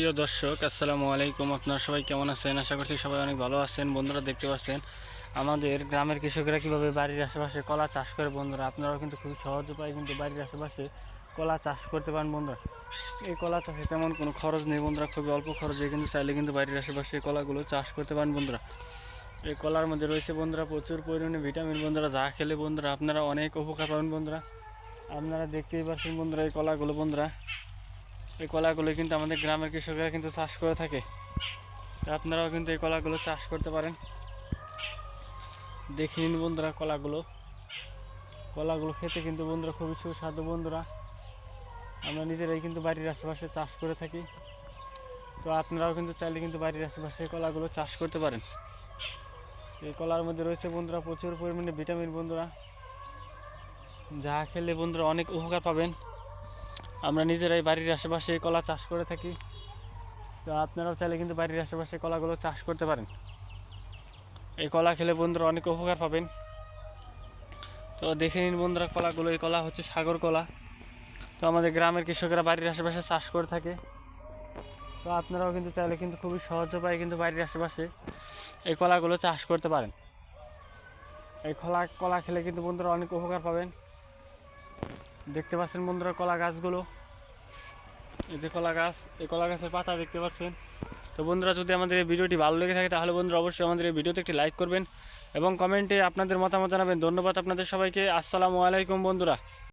প্রিয় দর্শক, আসসালামু আলাইকুম। আপনারা সবাই কেমন আছেন? আশা করছি সবাই অনেক ভালো আছেন। বন্ধুরা দেখতে পাচ্ছেন, আমাদের গ্রামের কৃষকরা কীভাবে বাড়ির আশেপাশে কলা চাষ করে বন্ধুরা? আপনারাও কিন্তু খুব সহজ উপায়ে কিন্তু বাড়ির আশেপাশে কলা চাষ করতে পারেন বন্ধুরা। এই কলা চাষে তেমন কোনো খরচ নেই বন্ধুরা, খুবই অল্প খরচে কিন্তু চাইলে কিন্তু বাড়ির আশেপাশে কলাগুলো চাষ করতে পারেন বন্ধুরা। এই কলার মধ্যে রয়েছে বন্ধুরা প্রচুর পরিমাণে ভিটামিন বন্ধুরা, যা খেলে বন্ধুরা আপনারা অনেক উপকার পাবেন বন্ধুরা। আপনারা দেখতেই পাচ্ছেন বন্ধুরা এই কলাগুলো বন্ধুরা। এই কলাগুলো কিন্তু আমাদের গ্রামের কৃষকরা কিন্তু চাষ করে থাকে। আপনারাও কিন্তু এই কলাগুলো চাষ করতে পারেন। দেখে নিন বন্ধুরা কলাগুলো। কলাগুলো খেতে কিন্তু বন্ধুরা খুবই সুস্বাদু বন্ধুরা। আমরা নিজেরাই কিন্তু বাড়ির আশেপাশে চাষ করে থাকি। তো আপনারাও কিন্তু চাইলে কিন্তু বাড়ির আশেপাশে কলাগুলো চাষ করতে পারেন। এই কলার মধ্যে রয়েছে বন্ধুরা প্রচুর পরিমাণে ভিটামিন বন্ধুরা। যা খেলে বন্ধুরা অনেক উপকার পাবেন। আমরা নিজেরাই বাড়ির আশেপাশে কলা চাষ করে থাকি। তো আপনারাও চাইলে কিন্তু বাড়ির আশেপাশে কলাগুলো চাষ করতে পারেন। এই কলা খেলে বন্ধুরা অনেক উপকার পাবেন। তো দেখে নিন বন্ধুরা কলাগুলো, এই কলা হচ্ছে সাগর কলা। তো আমাদের গ্রামের কৃষকেরা বাড়ির আশেপাশে চাষ করে থাকে। তো আপনারাও কিন্তু চাইলে কিন্তু খুবই সহজ উপায়ে কিন্তু বাড়ির আশেপাশে এই কলাগুলো চাষ করতে পারেন। এই কলা কলা খেলে কিন্তু বন্ধুরা অনেক উপকার পাবেন। দেখতে পাচ্ছেন বন্ধুরা কলা গাছগুলো। এই যে কলা গাছ, এই কলা গাছের পাতা দেখতে পাচ্ছেন। তো বন্ধুরা, যদি আমাদের এই ভিডিওটি ভালো লেগে থাকে, তাহলে বন্ধুরা অবশ্যই আমাদের এই ভিডিওতে একটি লাইক করবেন এবং কমেন্টে আপনাদের মতামত জানাবেন। ধন্যবাদ আপনাদের সবাইকে। আসসালামু আলাইকুম, বন্ধুরা।